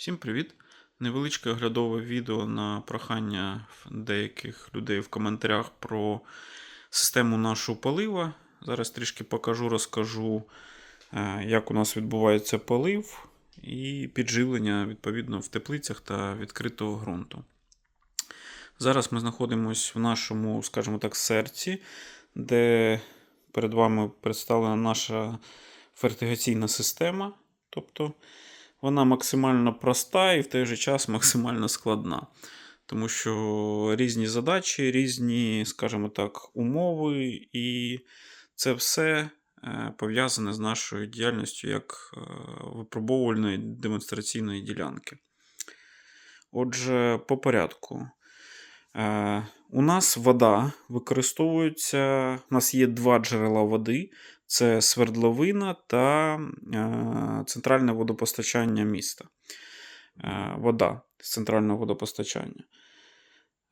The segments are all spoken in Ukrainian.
Всім привіт! Невеличке оглядове відео на прохання деяких людей в коментарях про систему нашого полива. Зараз трішки покажу, розкажу, е, як у нас відбувається полив і підживлення відповідно в теплицях та відкритого ґрунту. Зараз ми знаходимося в нашому, скажімо так, серці, де перед вами представлена наша фертигаційна система. Тобто вона максимально проста і в той же час максимально складна. Тому що різні задачі, різні, скажімо так, умови, і це все е, пов'язане з нашою діяльністю як е, випробовувальної демонстраційної ділянки. Отже, по порядку. Е, У нас вода використовується. У нас є два джерела води: це свердловина та е, центральне водопостачання міста. Е, Вода з центрального водопостачання.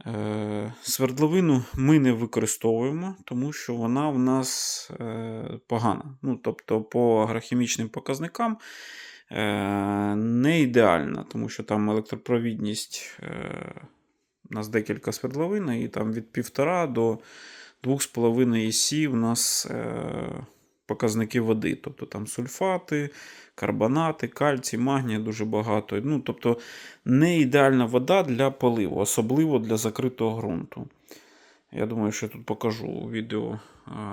Е, Свердловину ми не використовуємо, тому що вона в нас погана. Ну, тобто, по агрохімічним показникам не ідеальна, тому що там електропровідність. У нас декілька свердловин, і там від 1,5 до 2,5 ІСі у нас показники води. Тобто там сульфати, карбонати, кальцій, магнія дуже багато. Ну, Тобто не ідеальна вода для поливу, особливо для закритого ґрунту. Я думаю, що я тут покажу у відео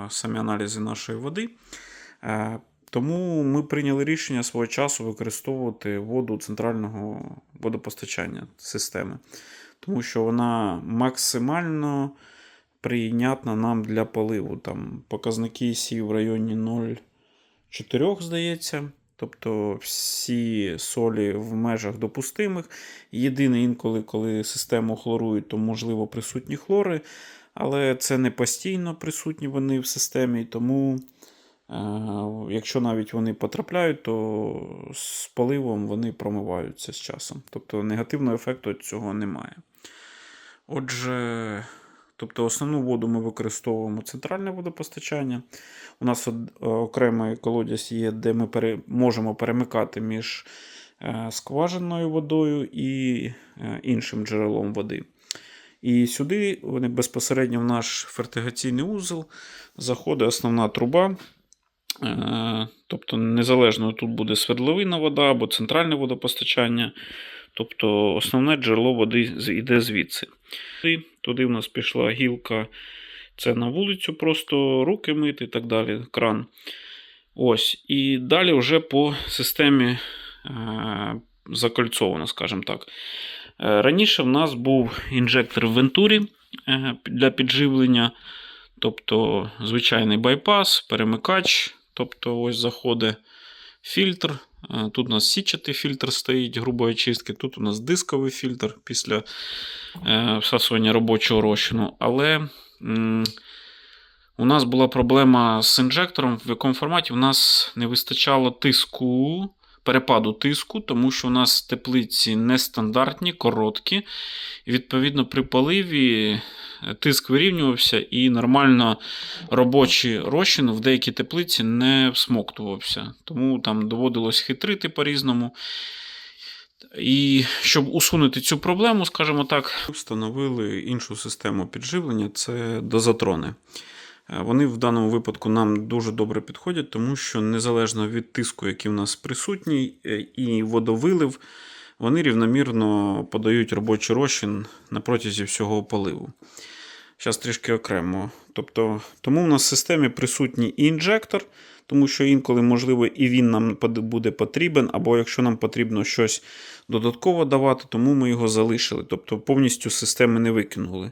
самі аналізи нашої води. Е, тому ми прийняли рішення свого часу використовувати воду центрального водопостачання системи тому що вона максимально прийнятна нам для поливу. Там Показники Сі в районі 0,4, здається. Тобто всі солі в межах допустимих. Єдине інколи, коли систему хлорують, то можливо присутні хлори, але це не постійно присутні вони в системі. Тому, е, якщо навіть вони потрапляють, то з поливом вони промиваються з часом. Тобто негативного ефекту від цього немає. Отже, тобто основну воду ми використовуємо центральне водопостачання. У нас е, окремий колодязь є, де ми пере, можемо перемикати між е, скважинною водою і е, іншим джерелом води. І сюди вони безпосередньо в наш фертигаційний узел заходить основна труба. Тобто, незалежно тут буде свердловина вода або центральне водопостачання. Тобто основне джерело води йде звідси. Туди, в нас пішла гілка, це на вулицю, просто руки мити і так далі, кран. Ось. І далі вже по системі е, закольцовано, скажімо так. Е, Раніше в нас був інжектор в вентурі е, для підживлення. Тобто звичайний байпас, перемикач. Тобто, ось заходить фільтр. Е, Тут у нас січатий фільтр стоїть грубої очистки, тут у нас дисковий фільтр після е, всасування робочого розчину. Але у нас була проблема з інжектором, в якому форматі у нас не вистачало тиску, перепаду тиску, тому що у нас теплиці нестандартні, короткі. І відповідно при поливі тиск вирівнювався і нормально робочий розчин в деякій теплиці не всмоктувався. Тому там доводилось хитрити по-різному. І щоб усунути цю проблему, скажімо так, встановили іншу систему підживлення це дозатрони. Е, Вони в даному випадку нам дуже добре підходять, тому що незалежно від тиску, який в нас присутній, е, і водовилив, вони рівномірно подають робочий розчин на протязі всього поливу. Зараз трішки окремо. Тобто, тому в нас в системі присутній і інжектор, тому що інколи, можливо, і він нам буде потрібен, або якщо нам потрібно щось додатково давати, тому ми його залишили. Тобто повністю системи не викинули.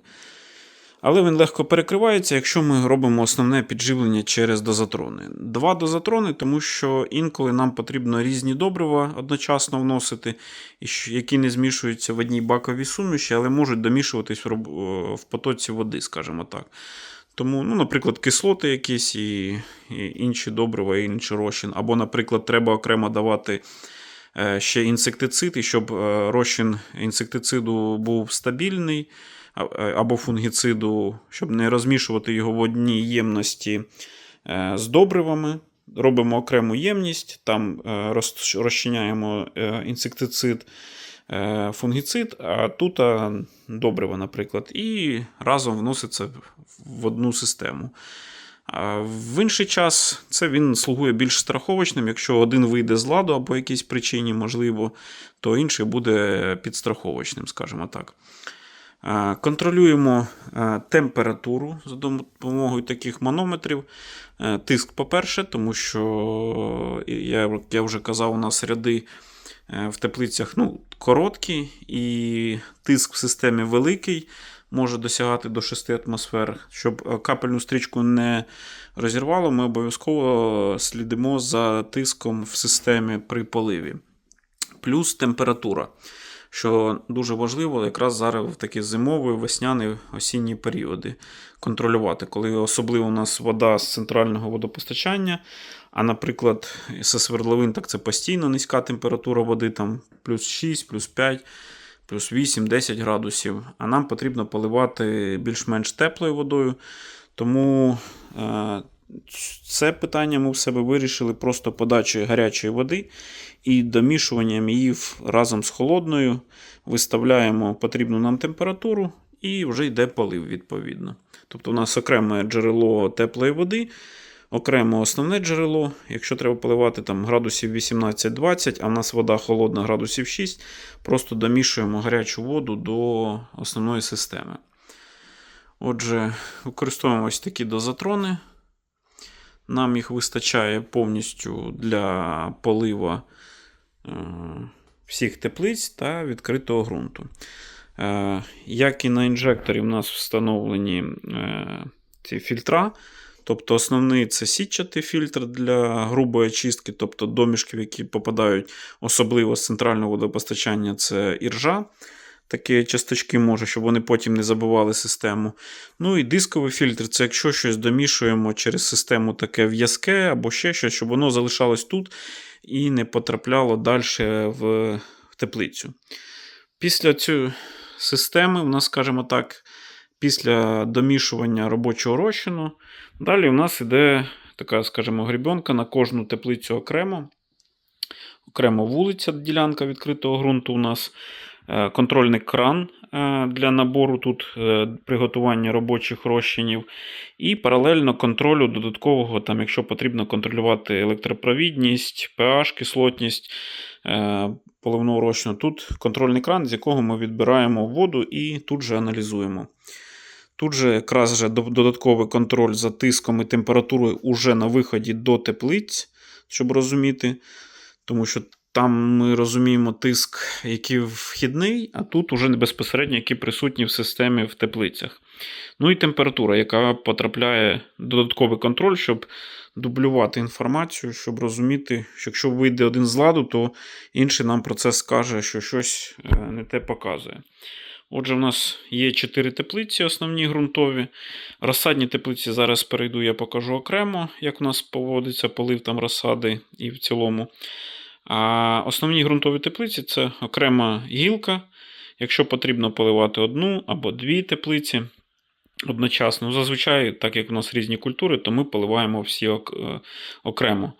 Але він легко перекривається, якщо ми робимо основне підживлення через дозатрони. Два дозатрони, тому що інколи нам потрібно різні добрива одночасно вносити, які не змішуються в одній баковій суміші, але можуть домішуватись в, потоці води, скажімо так. Тому, ну, наприклад, кислоти якісь і, і інші добрива, і інший розчин. Або, наприклад, треба окремо давати ще інсектицид, і щоб е, розчин інсектициду був стабільний, е, або фунгіциду, щоб не розмішувати його в одній ємності е, з добривами. робимо окрему ємність, там е, розчиняємо е, інсектицид, е, фунгіцид, а тут а, добриво, наприклад, і разом вноситься в одну систему. В інший час це він слугує більш страховочним. Якщо один вийде з ладу або якійсь причині, можливо, то інший буде підстраховочним, скажімо так. Контролюємо температуру за допомогою таких манометрів. Тиск, по-перше, тому що е, я, я вже казав, у нас ряди е, в теплицях ну, короткі, і тиск в системі великий, може досягати до 6 атмосфер. Щоб е, капельну стрічку не розірвало, ми обов'язково слідимо за тиском в системі при поливі. Плюс температура що дуже важливо якраз зараз в такі зимові, весняні, осінні періоди контролювати, коли особливо у нас вода з центрального водопостачання. А, наприклад, зі свердловин, так це постійно низька температура води, там плюс 6, плюс 5, плюс 8, 10 градусів. А нам потрібно поливати більш-менш теплою водою. Тому е, це питання ми в себе вирішили просто подачею гарячої води і домішуванням її разом з холодною. Виставляємо потрібну нам температуру і вже йде полив відповідно. Тобто у нас окреме джерело теплої води, окремо основне джерело. Якщо треба поливати там градусів 18-20, а в нас вода холодна градусів 6, просто домішуємо гарячу воду до основної системи. Отже, використовуємо ось такі дозатрони. Нам їх вистачає повністю для полива е, всіх теплиць та відкритого ґрунту. Е, Як і на інжекторі, у нас встановлені е, ці фільтра. Тобто основний це сітчатий фільтр для грубої очистки, тобто домішків, які попадають особливо з центрального водопостачання, це іржа. Такі часточки може, щоб вони потім не забивали систему. Ну і дисковий фільтр це якщо щось домішуємо через систему таке в'язке або ще щось, щоб воно залишалось тут і не потрапляло далі в, в теплицю. Після цієї системи, у нас, скажімо так, після домішування робочого розчину, далі у нас іде така, скажімо, грібенка на кожну теплицю окремо. Окремо вулиця, ділянка відкритого ґрунту у нас. Е, Контрольний кран е, для набору тут е, приготування робочих розчинів. І паралельно контролю додаткового, там, якщо потрібно контролювати електропровідність, pH, кислотність поливного розчину. Тут контрольний кран, з якого ми відбираємо воду і тут же аналізуємо. Тут же якраз же додатковий контроль за тиском і температурою уже на виході до теплиць, щоб розуміти. Тому що там ми розуміємо тиск, який вхідний, а тут уже безпосередньо, які присутні в системі в теплицях. Ну і температура, яка потрапляє додатковий контроль, щоб дублювати інформацію, щоб розуміти, що якщо вийде один з ладу, то інший нам про це скаже, що щось е, не те показує. Отже, в нас є 4 теплиці, основні ґрунтові. Розсадні теплиці зараз перейду, я покажу окремо, як у нас поводиться полив там розсади і в цілому. А основні ґрунтові теплиці це окрема гілка. Якщо потрібно поливати одну або дві теплиці одночасно. Зазвичай, так як у нас різні культури, то ми поливаємо всі е, окремо.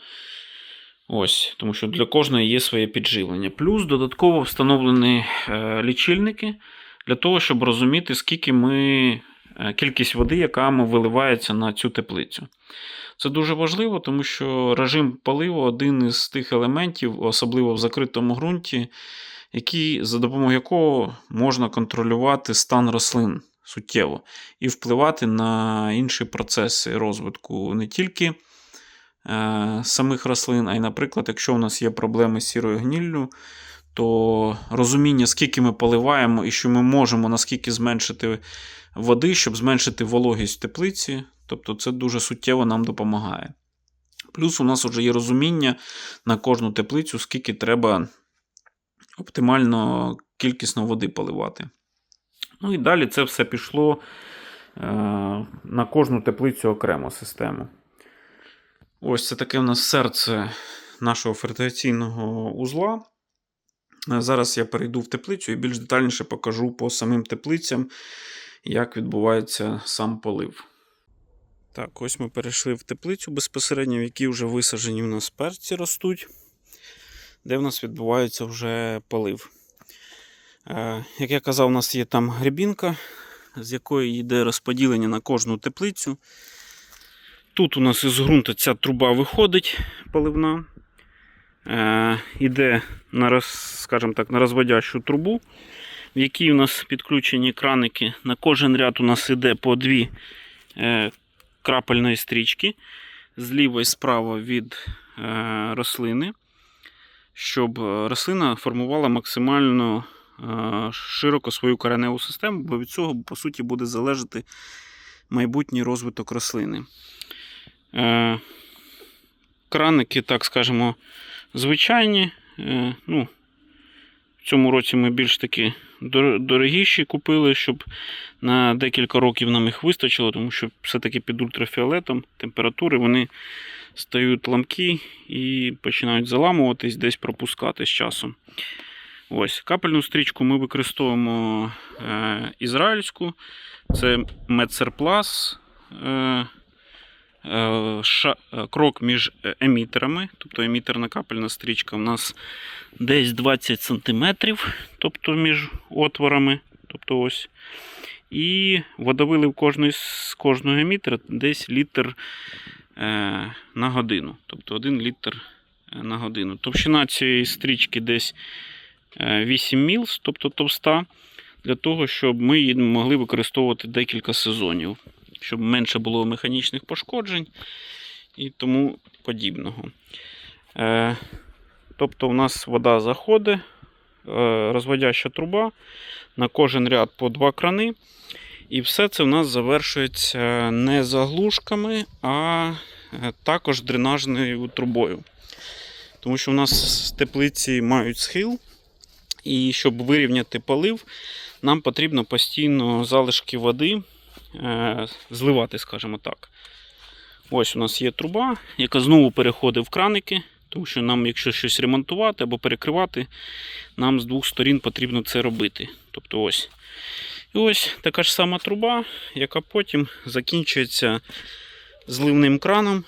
Ось, тому що для кожної є своє підживлення. Плюс додатково встановлені е, лічильники для того, щоб розуміти, скільки ми, е, кількість води, яка виливається на цю теплицю. Це дуже важливо, тому що режим поливу один із тих елементів, особливо в закритому ґрунті, який, за допомогою якого можна контролювати стан рослин суттєво і впливати на інші процеси розвитку не тільки е, самих рослин, а й, наприклад, якщо у нас є проблеми з сірою гніллю, то розуміння, скільки ми поливаємо і що ми можемо наскільки зменшити води, щоб зменшити вологість в теплиці, тобто це дуже суттєво нам допомагає. Плюс у нас вже є розуміння на кожну теплицю, скільки треба оптимально кількісно води поливати. Ну і далі це все пішло е, на кожну теплицю окремо систему. Ось це таке у нас серце нашого фертигаційного узла. Е, Зараз я перейду в теплицю і більш детальніше покажу по самим теплицям, як відбувається сам полив. Так, ось ми перейшли в теплицю безпосередньо, в якій вже висаджені у нас перці ростуть, де в нас відбувається вже полив. Е, як я казав, у нас є там грибінка, з якої йде розподілення на кожну теплицю. Тут у нас із ґрунту ця труба виходить поливна. Е, іде на, роз, скажімо так, на розводящу трубу, в якій у нас підключені краники. На кожен ряд у нас іде по дві е, крапельної стрічки зліва і справа від е, рослини, щоб е, рослина формувала максимально е, широко свою кореневу систему, бо від цього, по суті, буде залежати майбутній розвиток рослини. Е, Краники, так скажемо, звичайні. Е, ну, в цьому році ми більш таки дорогіші купили, щоб на декілька років нам їх вистачило, тому що все-таки під ультрафіолетом температури вони стають ламкі і починають заламуватись, десь пропускати з часом. Ось, капельну стрічку ми використовуємо е, ізраїльську. Це Медсерплас. Е, крок між е, емітерами, тобто емітерна капельна стрічка у нас десь 20 см, тобто між отворами. Тобто ось. І водовилив кожної, з кожного емітера десь літр е, на годину. Тобто 1 літр е, на годину. Товщина цієї стрічки десь е, 8 мілс, тобто товста, для того, щоб ми її могли використовувати декілька сезонів, щоб менше було механічних пошкоджень і тому подібного. Е, тобто, у нас вода заходить, е, розводяща труба, на кожен ряд по два крани. І все це в нас завершується не заглушками, а е, також дренажною трубою. Тому що в нас теплиці мають схил, і щоб вирівняти полив, нам потрібно постійно залишки води зливати, скажімо так. Ось у нас є труба, яка знову переходить в краники, тому що нам, якщо щось ремонтувати або перекривати, нам з двох сторін потрібно це робити. Тобто ось. І ось така ж сама труба, яка потім закінчується зливним краном.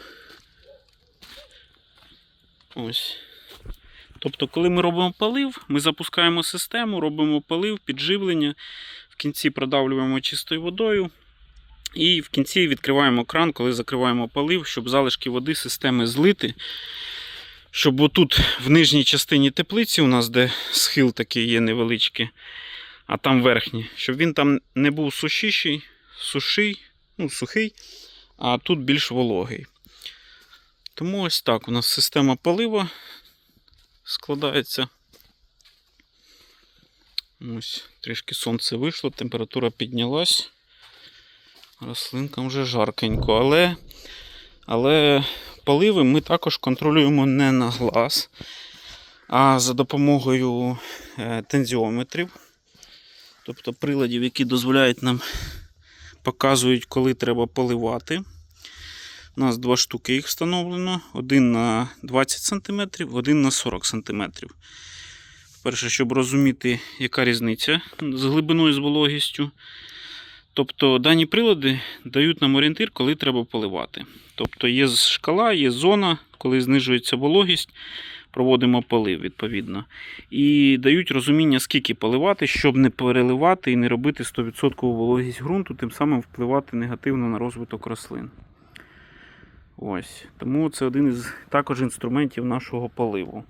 Ось. Тобто, коли ми робимо полив, ми запускаємо систему, робимо полив, підживлення, в кінці продавлюємо чистою водою. І в кінці відкриваємо кран, коли закриваємо полив, щоб залишки води системи злити. Щоб отут в нижній частині теплиці, у нас, де схил такий є невеличкий, а там верхній, щоб він там не був сушіший, суший, ну, сухий, а тут більш вологий. Тому ось так у нас система полива складається. Ось, трішки сонце вийшло, температура піднялась. Рослинкам вже жаркенько, але, але поливи ми також контролюємо не на глаз, а за допомогою е, тензіометрів, тобто приладів, які дозволяють нам показують, коли треба поливати. У нас два штуки їх встановлено: один на 20 см, один на 40 см. Перше, щоб розуміти, яка різниця з глибиною з вологістю. Тобто дані прилади дають нам орієнтир, коли треба поливати. Тобто є шкала, є зона, коли знижується вологість, проводимо полив відповідно. І дають розуміння, скільки поливати, щоб не переливати і не робити 100% вологість ґрунту, тим самим впливати негативно на розвиток рослин. Ось. Тому це один із також інструментів нашого поливу.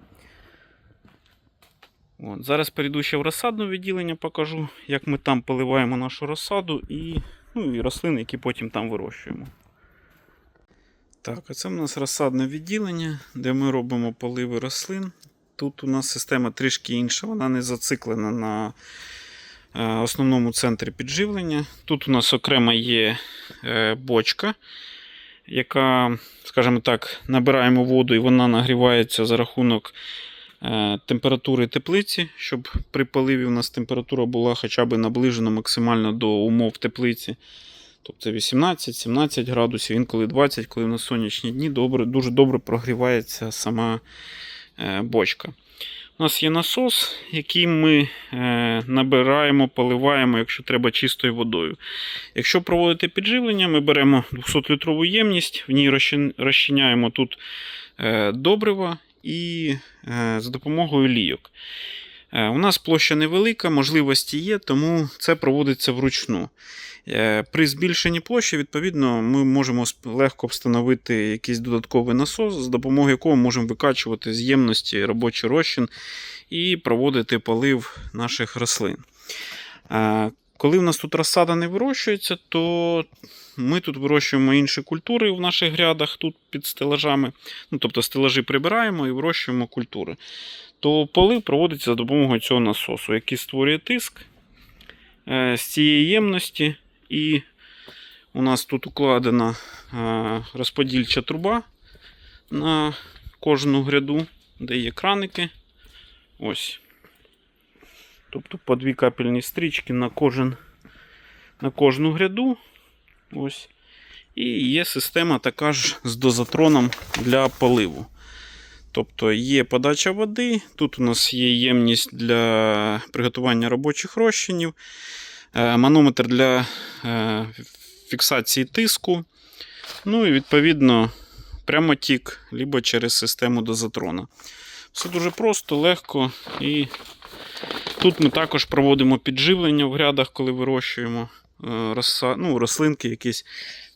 От. Зараз перейду ще в розсадне відділення, покажу, як ми там поливаємо нашу розсаду і, ну, і рослини, які потім там вирощуємо. Так, а це в нас розсадне відділення, де ми робимо поливи рослин. Тут у нас система трішки інша, вона не зациклена на е, основному центрі підживлення. Тут у нас окремо є е, бочка, яка, скажімо так, набираємо воду і вона нагрівається за рахунок температури теплиці, щоб при поливі у нас температура була хоча б наближена максимально до умов теплиці. Тобто 18-17 градусів, інколи 20, коли на сонячні дні добре, дуже добре прогрівається сама е, бочка. У нас є насос, який ми е, набираємо, поливаємо, якщо треба, чистою водою. Якщо проводити підживлення, ми беремо 200-літрову ємність, в ній розчиняємо тут е, добрива і е, за допомогою лійок. Е, У нас площа невелика, можливості є, тому це проводиться вручну. Е, При збільшенні площі, відповідно, ми можемо легко встановити якийсь додатковий насос, з допомогою якого можемо викачувати з ємності робочий розчин і проводити полив наших рослин. Коли в нас тут розсада не вирощується, то ми тут вирощуємо інші культури в наших грядах, тут під стелажами. Ну, тобто стелажі прибираємо і вирощуємо культури. То полив проводиться за допомогою цього насосу, який створює тиск е, з цієї ємності. І у нас тут укладена е, розподільча труба на кожну гряду, де є краники. Ось. Тобто по дві капельні стрічки на, кожен, на кожну гряду. Ось. І є система така ж з дозатроном для поливу. Тобто є подача води, тут у нас є ємність для приготування робочих розчинів, е, манометр для е, фіксації тиску. Ну і відповідно прямотік, либо через систему дозатрона. Все дуже просто, легко. І тут ми також проводимо підживлення в грядах, коли вирощуємо е, роса, ну, рослинки якісь.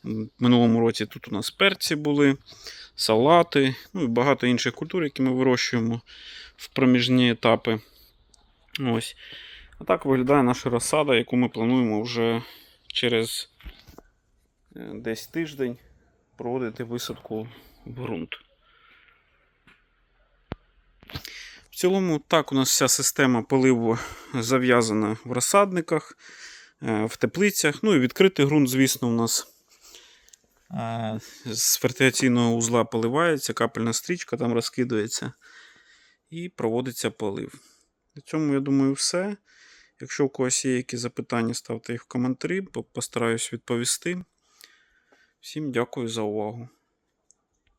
В минулому році тут у нас перці були, салати, ну і багато інших культур, які ми вирощуємо в проміжні етапи. Ось. А так виглядає наша розсада, яку ми плануємо вже через е, десь тиждень проводити висадку в ґрунт. В цілому, так, у нас вся система поливу зав'язана в розсадниках, е, в теплицях. Ну і відкритий ґрунт, звісно, у нас е, з фертигаційного узла поливається, капельна стрічка там розкидується і проводиться полив. На цьому, я думаю, все. Якщо у когось є якісь запитання, ставте їх в коментарі, постараюсь відповісти. Всім дякую за увагу.